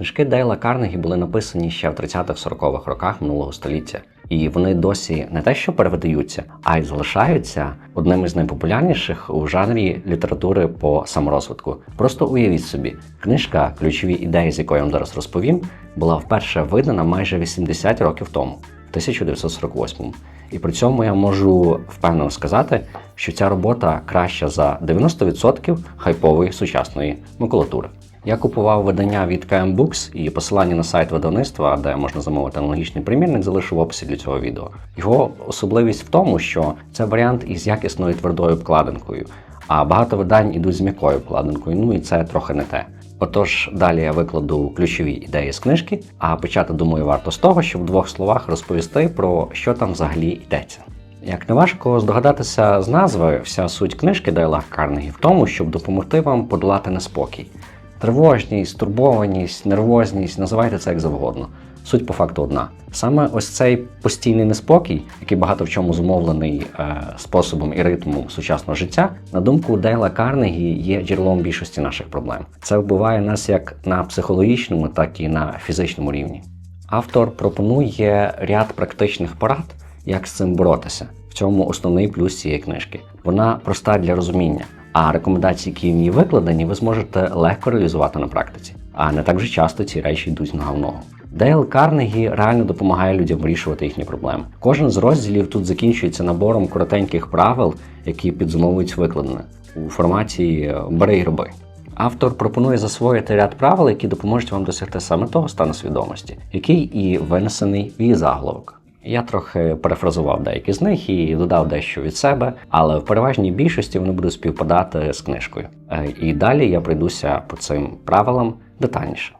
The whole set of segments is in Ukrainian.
Книжки Дейла Карнегі були написані ще в 30-40-х роках минулого століття, і вони досі не те, що перевидаються, а й залишаються одним із найпопулярніших у жанрі літератури по саморозвитку. Просто уявіть собі, книжка, ключові ідеї, з якої я вам зараз розповім, була вперше видана майже 80 років тому, в 1948 І при цьому я можу впевнено сказати, що ця робота краща за 90% хайпової сучасної макулатури. Я купував видання від KM Books і посилання на сайт видавництва, де можна замовити аналогічний примірник, залишу в описі для цього відео. Його особливість в тому, що це варіант із якісною твердою обкладинкою, а багато видань ідуть з м'якою обкладинкою, ну і це трохи не те. Отож, далі я викладу ключові ідеї з книжки, а почати, думаю, варто з того, щоб в двох словах розповісти про що там взагалі йдеться. Як не важко здогадатися з назви, вся суть книжки Дейла Карнегі в тому, щоб допомогти вам подолати неспокій. Тривожність, стурбованість, нервозність, називайте це як завгодно. Суть по факту одна. Саме ось цей постійний неспокій, який багато в чому зумовлений е, способом і ритмом сучасного життя, на думку Дейла Карнегі, є джерелом більшості наших проблем. Це вбиває нас як на психологічному, так і на фізичному рівні. Автор пропонує ряд практичних порад, як з цим боротися. В цьому основний плюс цієї книжки. Вона проста для розуміння, а рекомендації, які в ній викладені, ви зможете легко реалізувати на практиці. А не так вже часто ці речі йдуть нога в ногу. Дейл Карнегі реально допомагає людям вирішувати їхні проблеми. Кожен з розділів тут закінчується набором коротеньких правил, які підсумовують викладене у форматі е, бери і роби. Автор пропонує засвоїти ряд правил, які допоможуть вам досягти саме того стану свідомості, який і винесений в її заголовок. Я трохи перефразував деякі з них і додав дещо від себе, але в переважній більшості вони будуть співпадати з книжкою. Е, І далі я пройдуся по цим правилам детальніше.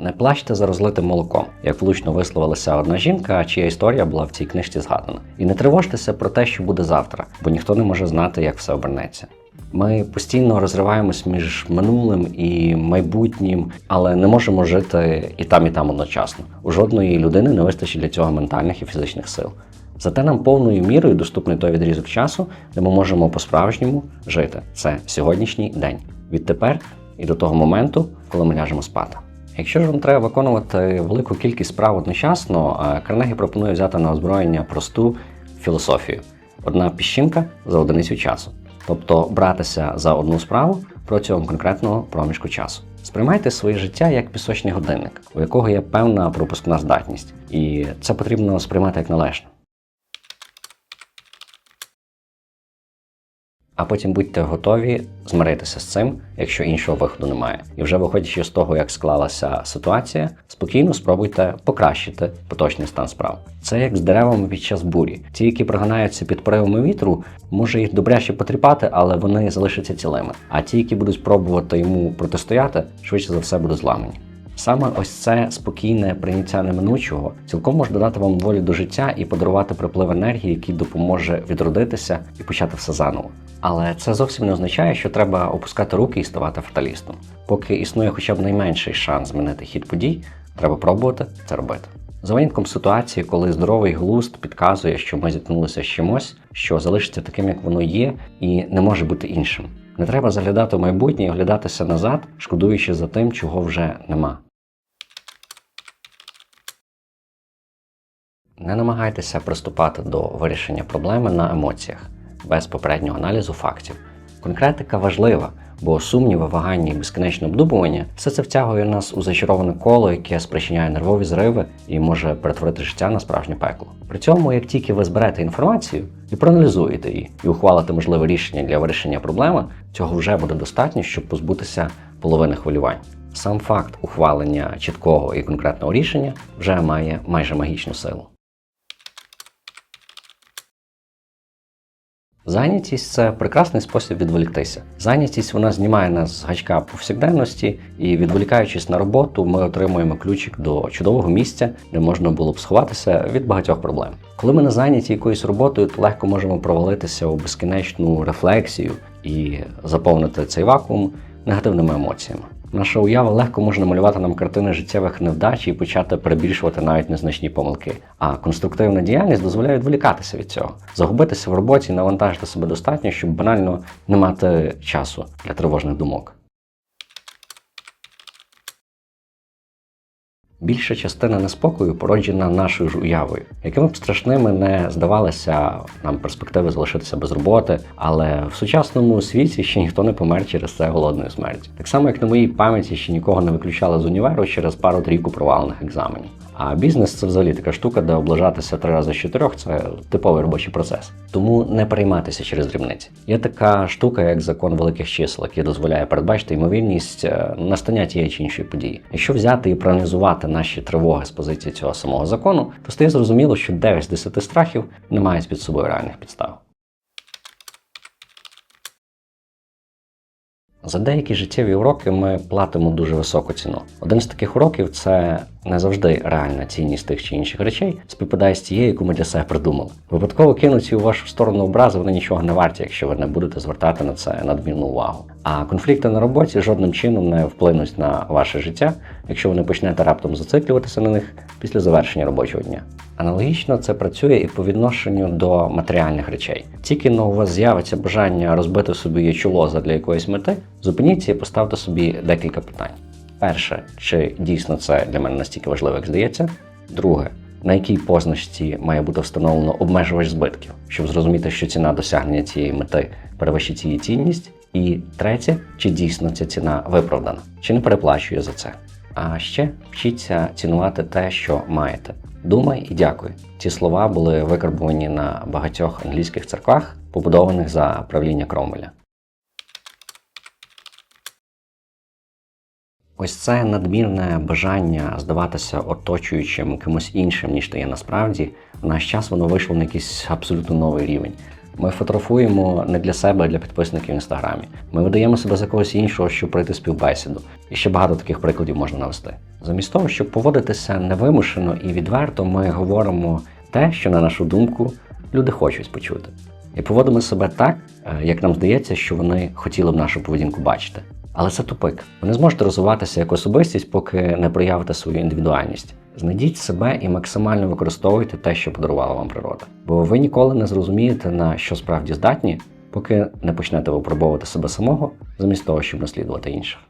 Не плачте за розлитим молоком, як влучно висловилася одна жінка, чия історія була в цій книжці згадана. І не тривожтеся про те, що буде завтра, бо ніхто не може знати, як все обернеться. Ми постійно розриваємось між минулим і майбутнім, але не можемо жити і там, і там одночасно. У жодної людини не вистачить для цього ментальних і фізичних сил. Зате нам повною мірою доступний той відрізок часу, де ми можемо по-справжньому жити. Це сьогоднішній день. Відтепер і до того моменту, коли ми ляжемо спати. Якщо ж вам треба виконувати велику кількість справ одночасно, е, Карнегі пропонує взяти на озброєння просту філософію: одна піщинка за одиницю часу. Тобто братися за одну справу протягом конкретного проміжку часу. Сприймайте своє життя як пісочний годинник, у якого є певна пропускна здатність, і це потрібно сприймати як належне. А потім будьте готові змиритися з цим, якщо іншого виходу немає. І вже виходячи з того, як склалася ситуація, спокійно спробуйте покращити поточний стан справ. Це як з деревами під час бурі. Ті, які прогинаються під поривами вітру, може їх добряще потріпати, але вони залишаться цілими. А ті, які будуть пробувати йому протистояти, швидше за все будуть зламані. Саме ось це спокійне прийняття неминучого цілком може додати вам волі до життя і подарувати приплив енергії, який допоможе відродитися і почати все заново. Але це зовсім не означає, що треба опускати руки і ставати фаталістом. Поки існує хоча б найменший шанс змінити хід подій, треба пробувати це робити. За винятком ситуації, коли здоровий глузд підказує, що ми зіткнулися з чимось, що залишиться таким, як воно є, і не може бути іншим. Не треба заглядати в майбутнє і оглядатися назад, шкодуючи за тим, чого вже нема. Не намагайтеся приступати до вирішення проблеми на емоціях, без попереднього аналізу фактів. Конкретика важлива, бо сумніви, вагання і безкінечне обдумування все це втягує нас у зачароване коло, яке спричиняє нервові зриви і може перетворити життя на справжнє пекло. При цьому, як тільки ви зберете інформацію і проаналізуєте її, і ухвалите можливе рішення для вирішення проблеми, цього вже буде достатньо, щоб позбутися половини хвилювань. Сам факт ухвалення чіткого і конкретного рішення вже має майже магічну силу. Зайнятість це прекрасний спосіб відволіктися. Зайнятість вона знімає нас з гачка повсякденності, і відволікаючись на роботу, ми отримуємо ключик до чудового місця, де можна було б сховатися від багатьох проблем. Коли ми не зайняті якоюсь роботою, то легко можемо провалитися у безкінечну рефлексію і заповнити цей вакуум негативними емоціями. Наша уява легко може намалювати нам картини життєвих невдач і почати перебільшувати навіть незначні помилки. А конструктивна діяльність дозволяє відволікатися від цього, загубитися в роботі навантажити себе достатньо, щоб банально не мати часу для тривожних думок. Більша частина неспокою породжена нашою ж уявою, якими б страшними не здавалися нам перспективи залишитися без роботи, але в сучасному світі ще ніхто не помер через це голодною смертю. Так само, як на моїй пам'яті ще нікого не виключали з універу через пару трійку провалених екзаменів. А бізнес це взагалі така штука, де облажатися три рази з чотирьох це типовий робочий процес. Тому не перейматися через дрібниці. Є така штука, як закон великих чисел, який дозволяє передбачити ймовірність е, настання тієї чи іншої події. Якщо взяти і проаналізувати наші тривоги з позиції цього самого закону, то стає зрозуміло, що 9 з 10 страхів не мають під собою реальних підстав. За деякі життєві уроки ми платимо дуже високу ціну. Один з таких уроків це не завжди реальна цінність тих чи інших речей співпадає з тією, яку ми для себе придумали. Випадково кинуті у вашу сторону образи, вони нічого не варті, якщо ви не будете звертати на це надмірну увагу. А конфлікти на роботі жодним чином не вплинуть на ваше життя, якщо ви не почнете раптом зациклюватися на них після завершення робочого дня. Аналогічно це працює і по відношенню до матеріальних речей. Тільки но у вас з'явиться бажання розбити собі чоло для якоїсь мети, зупиніться і поставте собі декілька питань. Перше, чи дійсно це для мене настільки важливо, як здається. Друге, на якій позначці має бути встановлено обмежувач збитків, щоб зрозуміти, що ціна досягнення цієї мети перевищить її цінність. І третє, чи дійсно ця ціна виправдана, чи не переплачує за це. А ще вчіться цінувати те, що маєте. Думай і дякуй. Ці слова були викарбувані на багатьох англійських церквах, побудованих за правління Кромвеля. Ось це надмірне бажання здаватися оточуючим кимось іншим, ніж ти є насправді, в наш час воно вийшло на якийсь абсолютно новий рівень. Ми фотографуємо не для себе, а для підписників в інстаграмі. Ми видаємо себе за когось іншого, щоб пройти співбесіду. І ще багато таких прикладів можна навести. Замість того, щоб поводитися невимушено і відверто, ми говоримо те, що, на нашу думку, люди хочуть почути. І поводимо себе так, е, як нам здається, що вони хотіли б нашу поведінку бачити. Але це тупик. Ви не зможете розвиватися як особистість, поки не проявите свою індивідуальність. Знайдіть себе і максимально використовуйте те, що подарувала вам природа. Бо ви ніколи не зрозумієте, на що справді здатні, поки не почнете випробовувати себе самого, замість того, щоб наслідувати інших.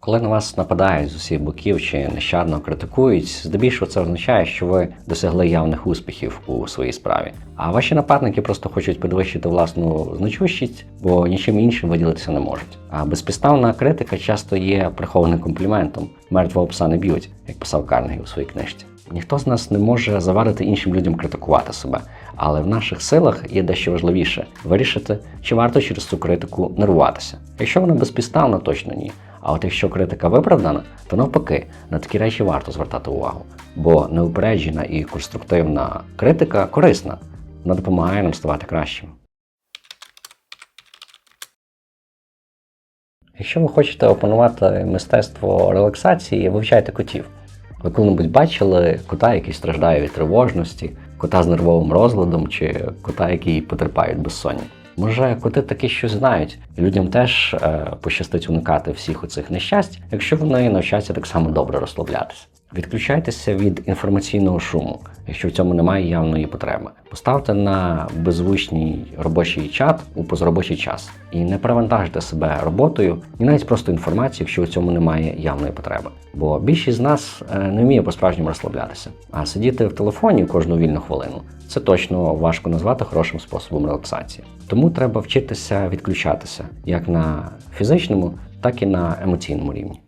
Коли на вас нападають з усіх боків чи нещадно критикують, здебільшого це означає, що ви досягли явних успіхів у своїй справі. А ваші нападники просто хочуть підвищити власну значущість, бо нічим іншим виділитися не можуть. А безпідставна критика часто є прихованим компліментом. Мертвого пса не б'ють, як писав Карнегі у своїй книжці. Ніхто з нас не може завадити іншим людям критикувати себе, але в наших силах є дещо важливіше вирішити, чи варто через цю критику нервуватися. Якщо вона безпідставна, точно ні. А от якщо критика виправдана, то навпаки, на такі речі варто звертати увагу. Бо неупереджена і конструктивна критика корисна, вона допомагає нам ставати кращими. Якщо ви хочете опанувати мистецтво релаксації, вивчайте котів. Ви коли-небудь бачили кота, який страждає від тривожності, кота з нервовим розладом чи кота, який потерпає від безсоння. Може, коти таки щось знають, людям теж е, пощастить уникати всіх оцих нещасть, якщо вони навчаться так само добре розслаблятися. Відключайтеся від інформаційного шуму, якщо в цьому немає явної потреби. Поставте на беззвучний робочий чат у позаробочий час і не перевантажте себе роботою і навіть просто інформацією, якщо в цьому немає явної потреби. Бо більшість з нас е, не вміє по-справжньому розслаблятися, а сидіти в телефоні кожну вільну хвилину це точно важко назвати хорошим способом релаксації. Тому треба вчитися відключатися як на фізичному, так і на емоційному рівні.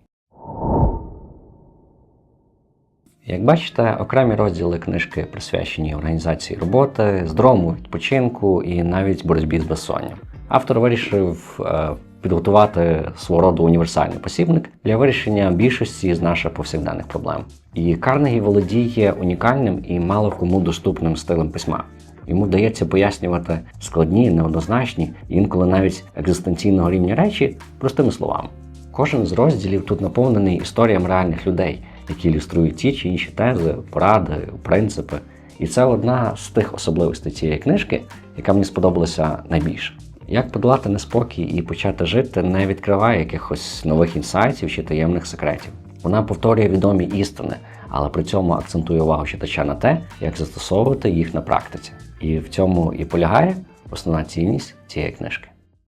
Як бачите, окремі розділи книжки присвячені організації роботи, здоровому відпочинку і навіть боротьбі з безсонням. Автор вирішив е, підготувати свого роду універсальний посібник для вирішення більшості з наших повсякденних проблем. І Карнегі володіє унікальним і мало кому доступним стилем письма. Йому вдається пояснювати складні, неоднозначні, інколи навіть екзистенційного рівня речі простими словами. Кожен з розділів тут наповнений історіям реальних людей, які ілюструють ті чи інші тези, поради, принципи. І це одна з тих особливостей цієї книжки, яка мені сподобалася найбільше. Як подолати неспокій і почати жити, не відкриває якихось нових інсайтів чи таємних секретів. Вона повторює відомі істини, але при цьому акцентує увагу читача на те, як застосовувати їх на практиці. І в цьому і полягає основна цінність цієї книжки.